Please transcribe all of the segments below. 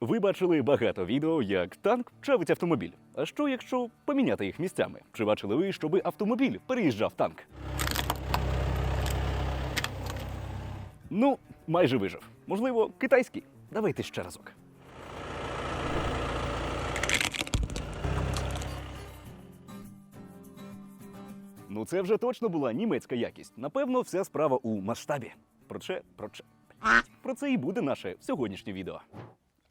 Ви бачили багато відео, як танк чавить автомобіль. А що якщо поміняти їх місцями? Чи бачили ви, щоби автомобіль переїжджав танк? Ну, майже вижив. Можливо, китайський. Давайте ще разок. Ну, це вже точно була німецька якість. Напевно, вся справа у масштабі. Про це, про це, про це і буде наше сьогоднішнє відео.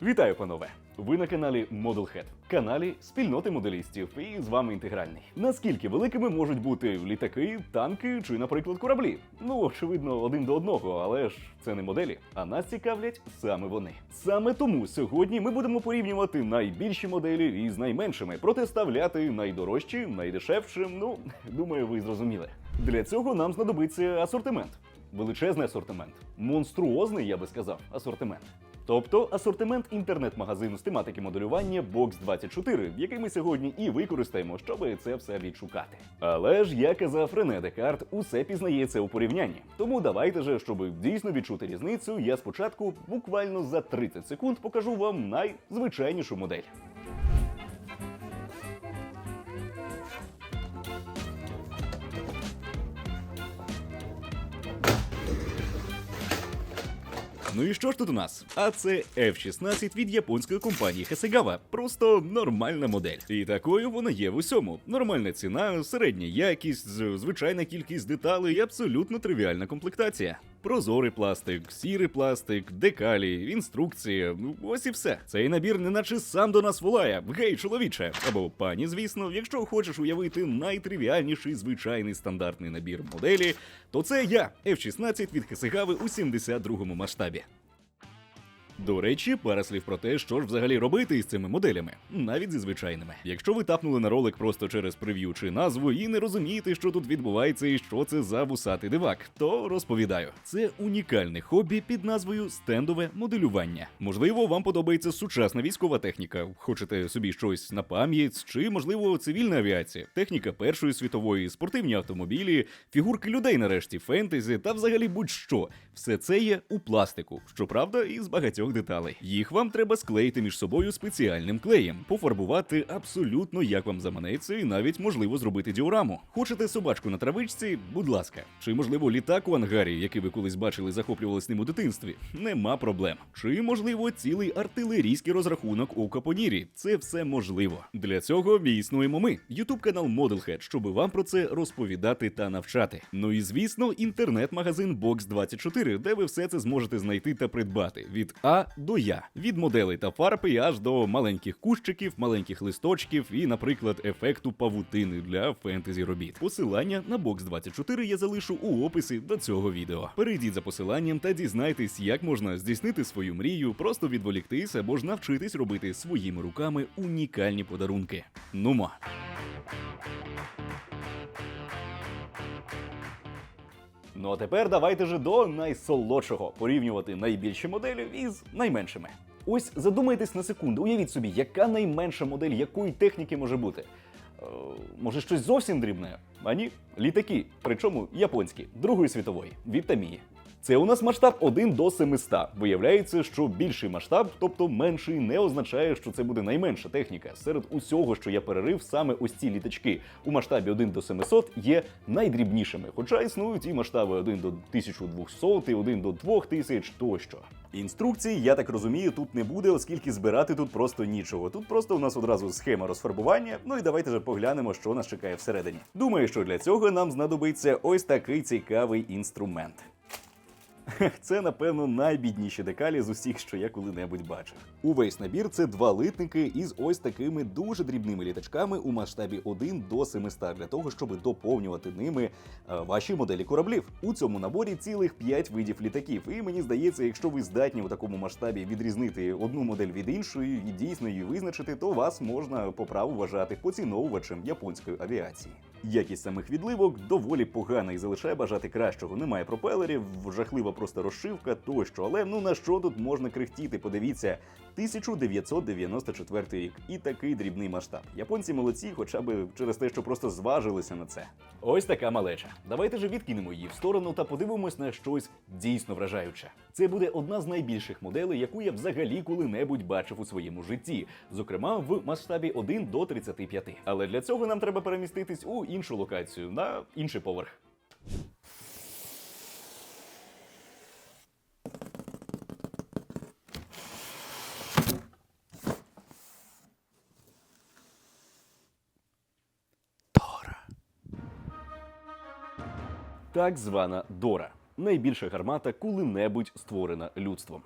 Вітаю, панове! Ви на каналі ModelHead, каналі спільноти моделістів, і з вами інтегральний. Наскільки великими можуть бути літаки, танки чи, наприклад, кораблі? Ну, очевидно, один до одного, але ж це не моделі. А нас цікавлять саме вони. Саме тому сьогодні ми будемо порівнювати найбільші моделі із найменшими, протиставляти найдорожчі, найдешевшим. Ну, думаю, ви зрозуміли. Для цього нам знадобиться асортимент. Величезний асортимент, монструозний, я би сказав, асортимент. Тобто асортимент інтернет-магазину з тематики моделювання Box24, який ми сьогодні і використаємо, щоб це все відшукати. Але ж я казав Рене Декарт, усе пізнається у порівнянні. Тому давайте же, щоб дійсно відчути різницю, я спочатку буквально за 30 секунд покажу вам найзвичайнішу модель. Ну і що ж тут у нас? А це F-16 від японської компанії Hasegawa. Просто нормальна модель. І такою вона є в усьому. Нормальна ціна, середня якість, звичайна кількість деталей і абсолютно тривіальна комплектація. Прозорий пластик, сірий пластик, декалі, інструкції. Ну ось і все. Цей набір неначе сам до нас волає. Гей, чоловіче, або пані, звісно, якщо хочеш уявити найтривіальніший звичайний стандартний набір моделі, то це я, F-16 від Хесигави у 72-му масштабі. До речі, пара слів про те, що ж взагалі робити із цими моделями, навіть зі звичайними. Якщо ви тапнули на ролик просто через прев'ю чи назву і не розумієте, що тут відбувається і що це за вусатий дивак, то розповідаю. Це унікальне хобі під назвою стендове моделювання. Можливо, вам подобається сучасна військова техніка. Хочете собі щось на пам'ять, чи можливо цивільна авіація, техніка Першої світової, спортивні автомобілі, фігурки людей нарешті, фентезі та взагалі будь-що. Все це є у пластику, щоправда, із багатьох деталей. Їх вам треба склеїти між собою спеціальним клеєм, пофарбувати абсолютно як вам заманеться, і навіть можливо зробити діораму. Хочете собачку на травичці? Будь ласка, чи можливо літак у ангарі, який ви колись бачили, захоплювалися ним у дитинстві? Нема проблем. Чи можливо цілий артилерійський розрахунок у капонірі? Це все можливо. Для цього існуємо ми, Ютуб канал Modelhead, щоб вам про це розповідати та навчати. Ну і звісно, інтернет-магазин Box24, де ви все це зможете знайти та придбати від А до Я, від моделей та фарб і аж до маленьких кущиків, маленьких листочків і, наприклад, ефекту павутини для фентезі робіт. Посилання на Box24 я залишу у описі до цього відео. Перейдіть за посиланням та дізнайтесь, як можна здійснити свою мрію, просто відволіктись або ж навчитись робити своїми руками унікальні подарунки. Нумо. Ну а тепер давайте же до найсолодшого порівнювати найбільші моделі із найменшими. Ось задумайтесь на секунду, уявіть собі, яка найменша модель якої техніки може бути. Е, може, щось зовсім дрібне? А ні, літаки, причому японські, Другої світової, від. Це у нас масштаб 1 до 700. Виявляється, що більший масштаб, тобто менший, не означає, що це буде найменша техніка. Серед усього, що я перерив, саме ось ці літачки у масштабі 1 до 700 є найдрібнішими. Хоча існують і масштаби 1 до 1200, 1 до 2000 тощо. Інструкцій, я так розумію, тут не буде, оскільки збирати тут просто нічого. Тут просто у нас одразу схема розфарбування. Ну і давайте же поглянемо, що нас чекає всередині. Думаю, що для цього нам знадобиться ось такий цікавий інструмент. Це, напевно, найбідніші декалі з усіх, що я коли-небудь бачив. Увесь набір це два литники із ось такими дуже дрібними літачками у масштабі 1 до 700 для того, щоб доповнювати ними е, ваші моделі кораблів. У цьому наборі цілих 5 видів літаків. І мені здається, якщо ви здатні у такому масштабі відрізнити одну модель від іншої і дійсно її визначити, то вас можна по праву вважати поціновувачем японської авіації. Якість самих відливок доволі погана і залишає бажати кращого. Немає пропелерів, жахлива просто розшивка тощо. Але ну на що тут можна крихтіти? Подивіться, 1994 рік і такий дрібний масштаб. Японці молодці, хоча б через те, що просто зважилися на це. Ось така малеча. Давайте же відкинемо її в сторону та подивимось на щось дійсно вражаюче. Це буде одна з найбільших моделей, яку я взагалі коли-небудь бачив у своєму житті, зокрема в масштабі 1 до 35. Але для цього нам треба переміститись у іншу локацію на інший поверх. так звана Дора, найбільша гармата коли-небудь створена людством.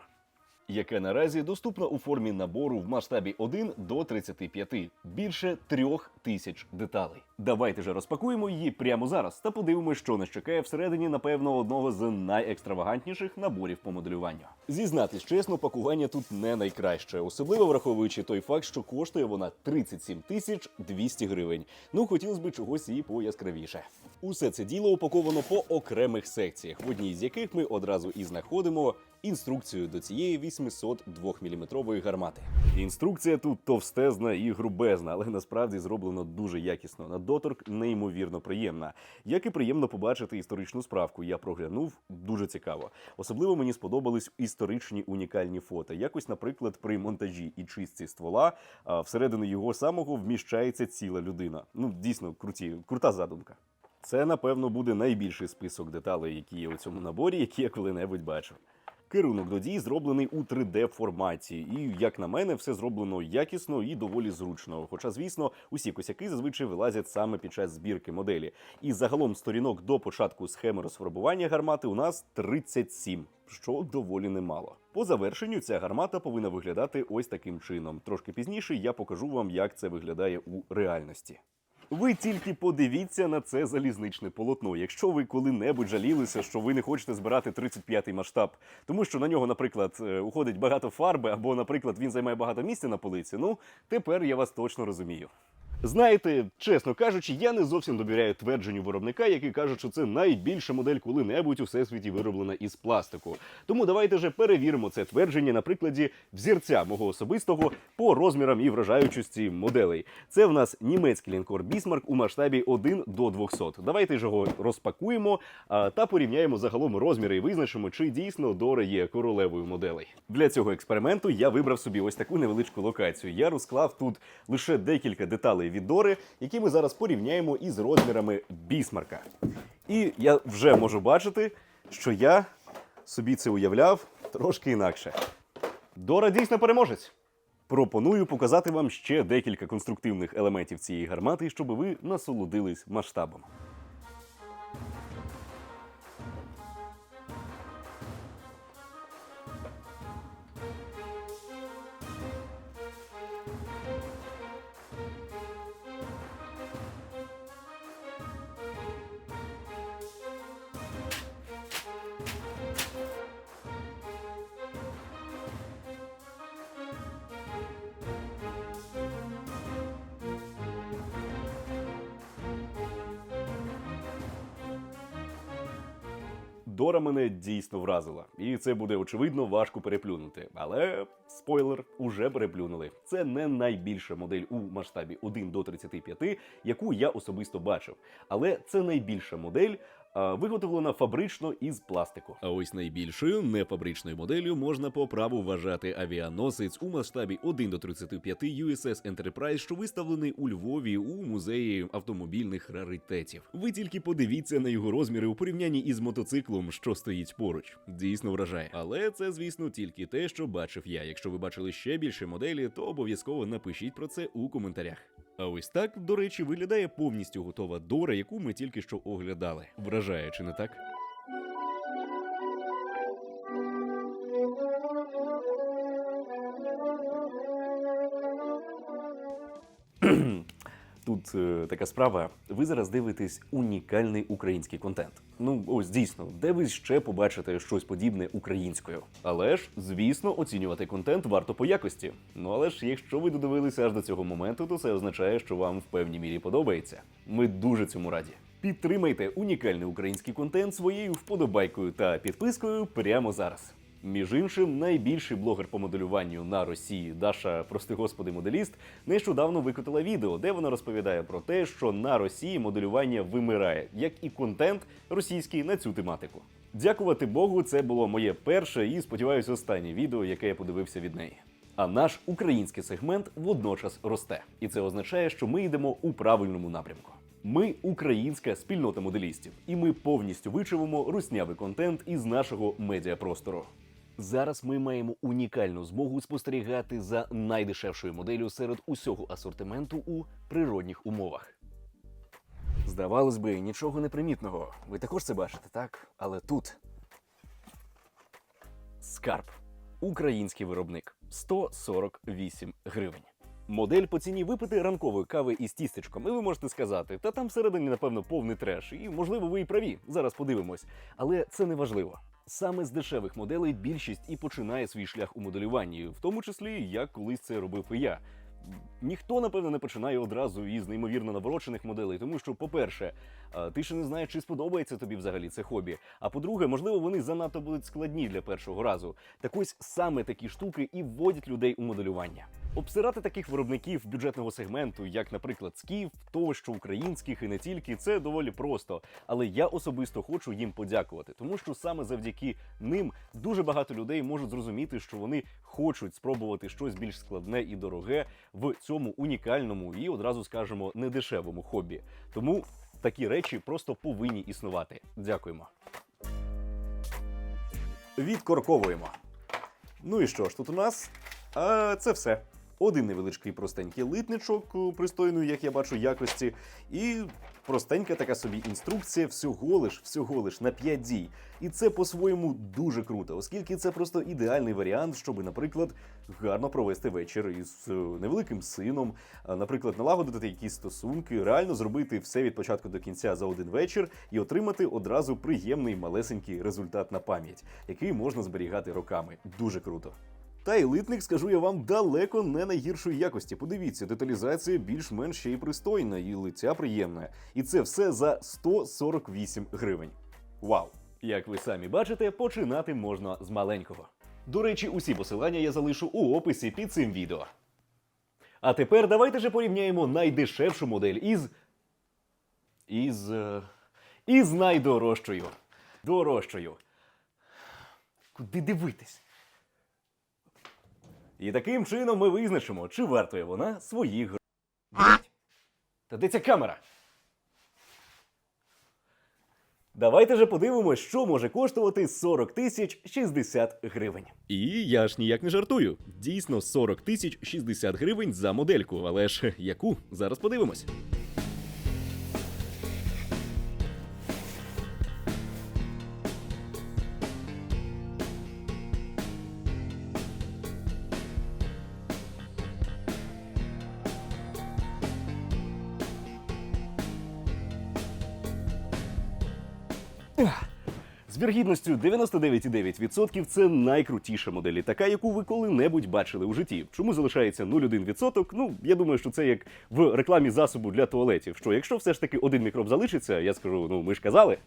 Яка наразі доступна у формі набору в масштабі 1 до 35, більше трьох тисяч деталей. Давайте же розпакуємо її прямо зараз та подивимося, що нас чекає всередині, напевно, одного з найекстравагантніших наборів по моделюванню. Зізнатись чесно, пакування тут не найкраще, особливо враховуючи той факт, що коштує вона 37 тисяч 200 гривень. Ну хотілося б чогось і пояскравіше. Усе це діло упаковано по окремих секціях, в одній з яких ми одразу і знаходимо інструкцію до цієї 802 мм гармати. Інструкція тут товстезна і грубезна, але насправді зроблено дуже якісно. На доторк неймовірно приємна. Як і приємно побачити історичну справку. Я проглянув дуже цікаво. Особливо мені сподобались історичні унікальні фото. Якось, наприклад, при монтажі і чистці ствола всередину його самого вміщається ціла людина. Ну дійсно круті, крута задумка. Це, напевно, буде найбільший список деталей, які є у цьому наборі, які я коли-небудь бачив. Керунок до дій зроблений у 3D форматі, і як на мене, все зроблено якісно і доволі зручно. Хоча, звісно, усі косяки зазвичай вилазять саме під час збірки моделі. І загалом сторінок до початку схеми розфарбування гармати у нас 37, що доволі немало. По завершенню ця гармата повинна виглядати ось таким чином. Трошки пізніше я покажу вам, як це виглядає у реальності. Ви тільки подивіться на це залізничне полотно. Якщо ви коли-небудь жалілися, що ви не хочете збирати 35-й масштаб, тому що на нього, наприклад, е, уходить багато фарби, або, наприклад, він займає багато місця на полиці, ну тепер я вас точно розумію. Знаєте, чесно кажучи, я не зовсім довіряю твердженню виробника, який каже, що це найбільша модель коли-небудь у всесвіті вироблена із пластику. Тому давайте же перевіримо це твердження на прикладі взірця мого особистого по розмірам і вражаючості моделей. Це в нас німецький лінкор Бісмарк у масштабі 1 до 200. Давайте ж його розпакуємо та порівняємо загалом розміри і визначимо, чи дійсно Дора є королевою моделей. Для цього експерименту я вибрав собі ось таку невеличку локацію. Я розклав тут лише декілька деталей від Дори, які ми зараз порівняємо із розмірами Бісмарка. І я вже можу бачити, що я собі це уявляв трошки інакше. Дора дійсно переможець. Пропоную показати вам ще декілька конструктивних елементів цієї гармати, щоб ви насолодились масштабом. Дора мене дійсно вразила, і це буде очевидно важко переплюнути. Але спойлер, уже переплюнули. Це не найбільша модель у масштабі 1 до 35, яку я особисто бачив. Але це найбільша модель. А, Виготовлена фабрично із пластику. А ось найбільшою нефабричною моделлю можна по праву вважати авіаносець у масштабі 1 до 35 USS Enterprise, що виставлений у Львові у музеї автомобільних раритетів. Ви тільки подивіться на його розміри у порівнянні із мотоциклом, що стоїть поруч. Дійсно вражає. Але це, звісно, тільки те, що бачив я. Якщо ви бачили ще більше моделі, то обов'язково напишіть про це у коментарях. А ось так, до речі, виглядає повністю готова Дора, яку ми тільки що оглядали. Вражає, чи не так? Е, така справа. Ви зараз дивитесь унікальний український контент. Ну ось дійсно, де ви ще побачите щось подібне українською. Але ж, звісно, оцінювати контент варто по якості. Ну але ж, якщо ви додивилися аж до цього моменту, то це означає, що вам в певній мірі подобається. Ми дуже цьому раді. Підтримайте унікальний український контент своєю вподобайкою та підпискою прямо зараз. Між іншим, найбільший блогер по моделюванню на Росії Даша, прости господи, моделіст, нещодавно викотила відео, де вона розповідає про те, що на Росії моделювання вимирає, як і контент російський на цю тематику. Дякувати Богу, це було моє перше і сподіваюся, останнє відео, яке я подивився від неї. А наш український сегмент водночас росте, і це означає, що ми йдемо у правильному напрямку. Ми українська спільнота моделістів, і ми повністю вичавимо руснявий контент із нашого медіапростору. Зараз ми маємо унікальну змогу спостерігати за найдешевшою моделлю серед усього асортименту у природних умовах. Здавалось би, нічого непримітного. Ви також це бачите, так? Але тут скарб. Український виробник 148 гривень. Модель по ціні випити ранкової кави із тістечком, і ви можете сказати, та там всередині, напевно, повний треш, і можливо ви і праві. Зараз подивимось. Але це не важливо. Саме з дешевих моделей більшість і починає свій шлях у моделюванні, в тому числі як колись це робив і я. Ніхто, напевно, не починає одразу із неймовірно наворочених моделей, тому що, по-перше, ти ще не знаєш, чи сподобається тобі взагалі це хобі. А по-друге, можливо, вони занадто будуть складні для першого разу. Так ось саме такі штуки і вводять людей у моделювання. Обсирати таких виробників бюджетного сегменту, як, наприклад, Скіф, тощо українських і не тільки, це доволі просто. Але я особисто хочу їм подякувати, тому що саме завдяки ним дуже багато людей можуть зрозуміти, що вони хочуть спробувати щось більш складне і дороге в цьому унікальному і одразу скажемо недешевому хобі. Тому такі речі просто повинні існувати. Дякуємо. Відкорковуємо. Ну і що ж тут у нас? А це все. Один невеличкий простенький литничок пристойної, як я бачу, якості, і простенька така собі інструкція всього лиш, всього лиш на 5 дій. І це по-своєму дуже круто, оскільки це просто ідеальний варіант, щоб, наприклад, гарно провести вечір із е, невеликим сином, наприклад, налагодити якісь стосунки, реально зробити все від початку до кінця за один вечір і отримати одразу приємний малесенький результат на пам'ять, який можна зберігати роками. Дуже круто. Та й литник, скажу я вам, далеко не найгіршої якості. Подивіться, деталізація більш-менш ще й пристойна, і лиця приємна. І це все за 148 гривень. Вау! Як ви самі бачите, починати можна з маленького. До речі, усі посилання я залишу у описі під цим відео. А тепер давайте же порівняємо найдешевшу модель із. із. е, із найдорожчою. Дорожчою. Куди дивитись? І таким чином ми визначимо, чи вартує вона своїх грошей. Та де ця камера? Давайте же подивимось, що може коштувати 40 тисяч 60 гривень. І я ж ніяк не жартую. Дійсно 40 тисяч 60 гривень за модельку, але ж яку? Зараз подивимось. З віргідністю 99,9% це найкрутіша модель літака, яку ви коли-небудь бачили у житті. Чому залишається 0,1%? Ну, я думаю, що це як в рекламі засобу для туалетів. Що якщо все ж таки один мікроб залишиться, я скажу, ну ми ж казали.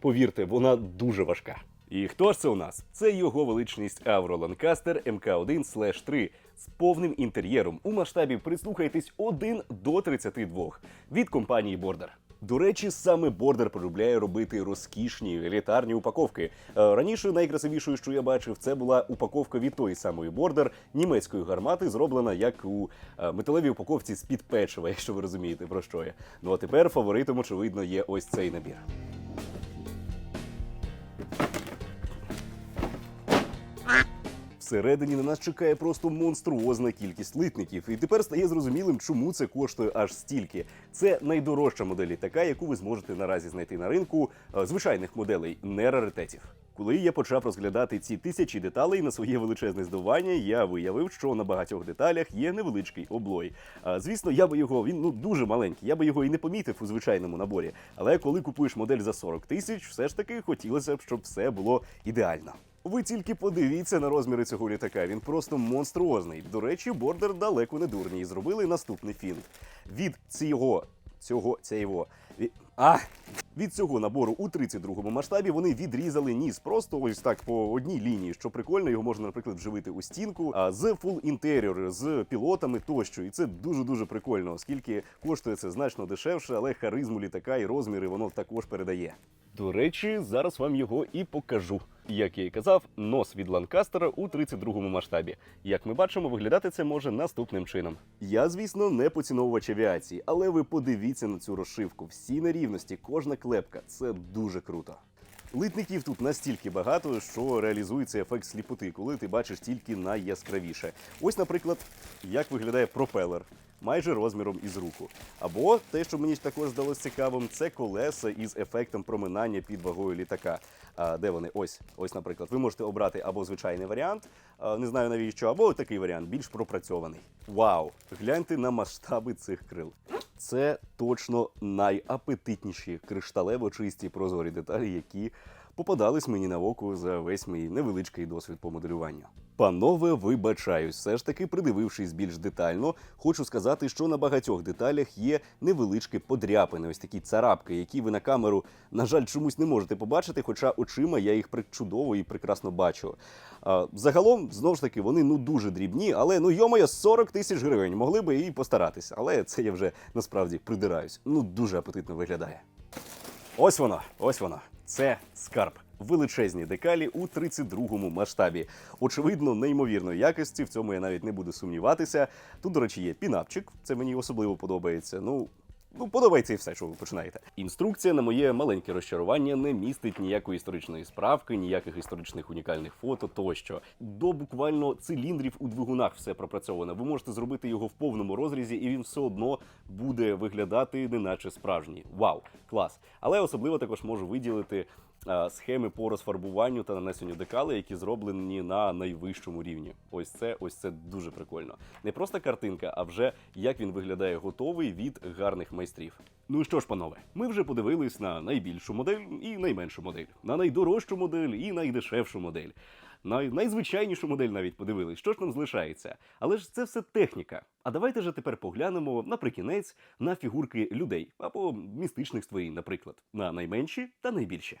Повірте, вона дуже важка. І хто ж це у нас? Це його величність Avro Lancaster MK1 3 з повним інтер'єром у масштабі прислухайтесь 1 до 32 від компанії Border. До речі, саме Border полюбляє робити розкішні елітарні упаковки. Е, Раніше найкрасивішою, що я бачив, це була упаковка від тої самої Border німецької гармати, зроблена як у е, металевій упаковці з під печива, якщо ви розумієте про що я. Ну а тепер фаворитом, очевидно, є ось цей набір. Всередині на нас чекає просто монструозна кількість литників, і тепер стає зрозумілим, чому це коштує аж стільки. Це найдорожча модель літака, яку ви зможете наразі знайти на ринку е, звичайних моделей, не раритетів. Коли я почав розглядати ці тисячі деталей на своє величезне здивування, я виявив, що на багатьох деталях є невеличкий облой. Звісно, я би його він ну дуже маленький. Я би його і не помітив у звичайному наборі. Але коли купуєш модель за 40 тисяч, все ж таки хотілося б, щоб все було ідеально. Ви тільки подивіться на розміри цього літака. Він просто монструозний. До речі, бордер далеко не дурні і зробили наступний фінт. Від цього цього цього а, від цього набору у 32-му масштабі вони відрізали ніс просто ось так по одній лінії, що прикольно, його можна, наприклад, вживити у стінку а, з full інтер'єр, з пілотами тощо. І це дуже дуже прикольно, оскільки коштує це значно дешевше, але харизму літака і розміри воно також передає. До речі, зараз вам його і покажу. Як я і казав, нос від Ланкастера у 32-му масштабі. Як ми бачимо, виглядати це може наступним чином. Я, звісно, не поціновувач авіації, але ви подивіться на цю розшивку. Всі нерівності, кожна клепка це дуже круто. Литників тут настільки багато, що реалізується ефект сліпоти, коли ти бачиш тільки найяскравіше. Ось, наприклад, як виглядає пропелер. Майже розміром із руку. Або те, що мені також здалося цікавим, це колеса із ефектом проминання під вагою літака. Де вони? Ось, ось, наприклад, ви можете обрати або звичайний варіант, не знаю навіщо, або такий варіант, більш пропрацьований. Вау! Гляньте на масштаби цих крил. Це точно найапетитніші кришталево чисті прозорі деталі, які попадались мені на око за весь мій невеличкий досвід по моделюванню. Панове, вибачаюсь, все ж таки, придивившись більш детально, хочу сказати, що на багатьох деталях є невеличкі подряпини, ось такі царапки, які ви на камеру, на жаль, чомусь не можете побачити, хоча очима я їх чудово і прекрасно бачу. Загалом, знову ж таки, вони ну дуже дрібні, але ну йомоє 40 тисяч гривень. Могли би і постаратися, але це я вже насправді придираюсь. Ну дуже апетитно виглядає. Ось воно, ось воно. Це скарб. Величезні декалі у 32-му масштабі. Очевидно, неймовірної якості. В цьому я навіть не буду сумніватися. Тут, до речі, є пінапчик. Це мені особливо подобається. Ну. Ну, подобається і все, що ви починаєте. Інструкція на моє маленьке розчарування не містить ніякої історичної справки, ніяких історичних унікальних фото тощо. До буквально циліндрів у двигунах все пропрацьовано. Ви можете зробити його в повному розрізі, і він все одно буде виглядати неначе справжній. Вау, клас! Але особливо також можу виділити схеми по розфарбуванню та нанесенню декали, які зроблені на найвищому рівні. Ось це, ось це дуже прикольно. Не просто картинка, а вже як він виглядає готовий від гарних майстрів. Ну що ж, панове, ми вже подивились на найбільшу модель і найменшу модель, на найдорожчу модель і найдешевшу модель. На найзвичайнішу модель навіть подивились, що ж нам залишається. Але ж це все техніка. А давайте же тепер поглянемо наприкінець на фігурки людей або містичних створінь, наприклад, на найменші та найбільші.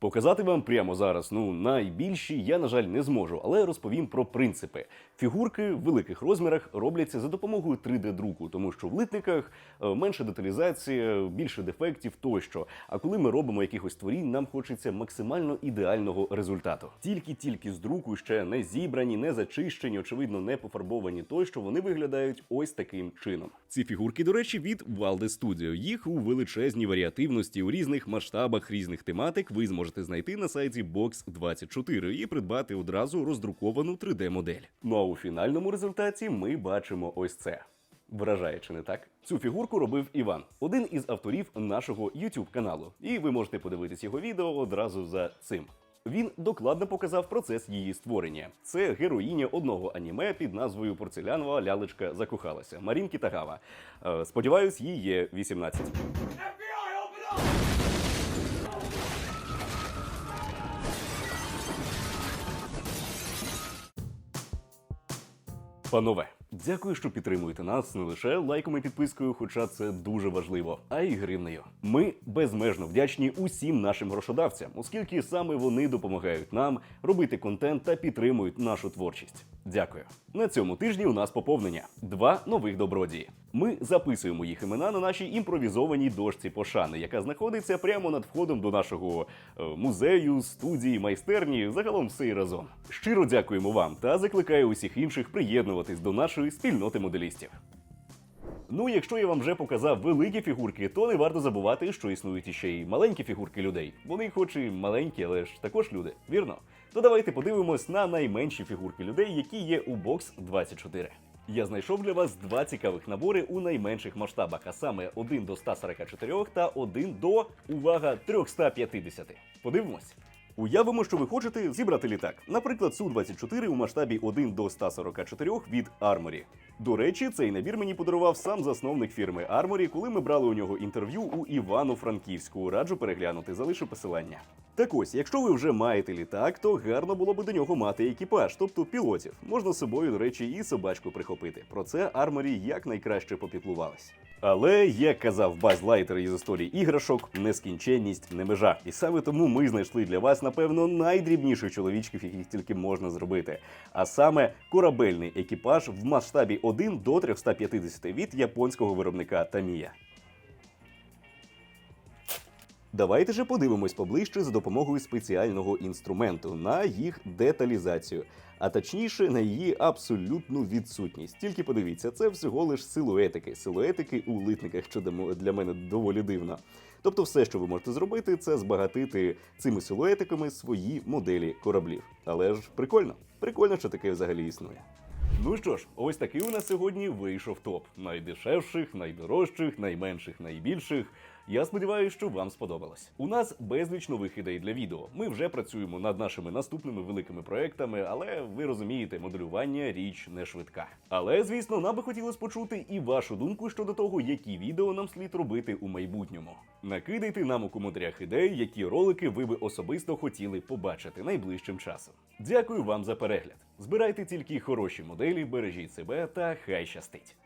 Показати вам прямо зараз, ну найбільші я, на жаль, не зможу, але розповім про принципи. Фігурки в великих розмірах робляться за допомогою 3D-друку, тому що в литниках е, менша деталізація, більше дефектів тощо. А коли ми робимо якихось творінь, нам хочеться максимально ідеального результату. Тільки-тільки з друку ще не зібрані, не зачищені, очевидно, не пофарбовані тощо, вони виглядають ось таким чином. Ці фігурки, до речі, від Valde Studio. Їх у величезній варіативності у різних масштабах різних тематик ви зможете знайти на сайті Box24 і придбати одразу роздруковану 3D-модель. Ну а у фінальному результаті ми бачимо ось це. Вражає, чи не так? Цю фігурку робив Іван, один із авторів нашого YouTube каналу. І ви можете подивитись його відео одразу за цим. Він докладно показав процес її створення. Це героїня одного аніме під назвою Порцелянова лялечка закохалася Марінкі Тагава. Е, сподіваюсь, їй є 18. Панове, дякую, що підтримуєте нас не лише лайком і підпискою, хоча це дуже важливо, а й гривнею. Ми безмежно вдячні усім нашим грошодавцям, оскільки саме вони допомагають нам робити контент та підтримують нашу творчість. Дякую. На цьому тижні у нас поповнення: два нових добродії. Ми записуємо їх імена на нашій імпровізованій дошці пошани, яка знаходиться прямо над входом до нашого е, музею, студії, майстерні, загалом все і разом. Щиро дякуємо вам та закликаю усіх інших приєднуватись до нашої спільноти моделістів. Ну, якщо я вам вже показав великі фігурки, то не варто забувати, що існують іще й маленькі фігурки людей. Вони хоч і маленькі, але ж також люди, вірно? То давайте подивимось на найменші фігурки людей, які є у Box 24. Я знайшов для вас два цікавих набори у найменших масштабах, а саме 1 до 144 та 1 до, увага, 350. Подивимось. Уявимо, що ви хочете зібрати літак. Наприклад, Су-24 у масштабі 1 до 144 від Armory. До речі, цей набір мені подарував сам засновник фірми Armory, коли ми брали у нього інтерв'ю у Івано-Франківську. Раджу переглянути, залишу посилання. Так ось, якщо ви вже маєте літак, то гарно було би до нього мати екіпаж, тобто пілотів. Можна з собою, до речі, і собачку прихопити. Про це Armory якнайкраще попіклувались. Але, як казав Баз Лайтер із історії іграшок, нескінченність не межа. І саме тому ми знайшли для вас, напевно, найдрібніших чоловічків, яких тільки можна зробити. А саме корабельний екіпаж в масштабі 1 до 350 від японського виробника Тамія. Давайте же подивимось поближче за допомогою спеціального інструменту на їх деталізацію, а точніше на її абсолютну відсутність. Тільки подивіться, це всього лиш силуетики, силуетики у литниках, що для мене доволі дивно. Тобто, все, що ви можете зробити, це збагатити цими силуетиками свої моделі кораблів. Але ж прикольно, прикольно, що таке взагалі існує. Ну що ж, ось такий у нас сьогодні вийшов топ найдешевших, найдорожчих, найменших, найбільших. Я сподіваюся, що вам сподобалось. У нас безліч нових ідей для відео. Ми вже працюємо над нашими наступними великими проектами, але ви розумієте, моделювання річ не швидка. Але звісно, нам би хотілося почути і вашу думку щодо того, які відео нам слід робити у майбутньому. Накидайте нам у коментарях ідей, які ролики ви би особисто хотіли побачити найближчим часом. Дякую вам за перегляд. Збирайте тільки хороші моделі, бережіть себе та хай щастить.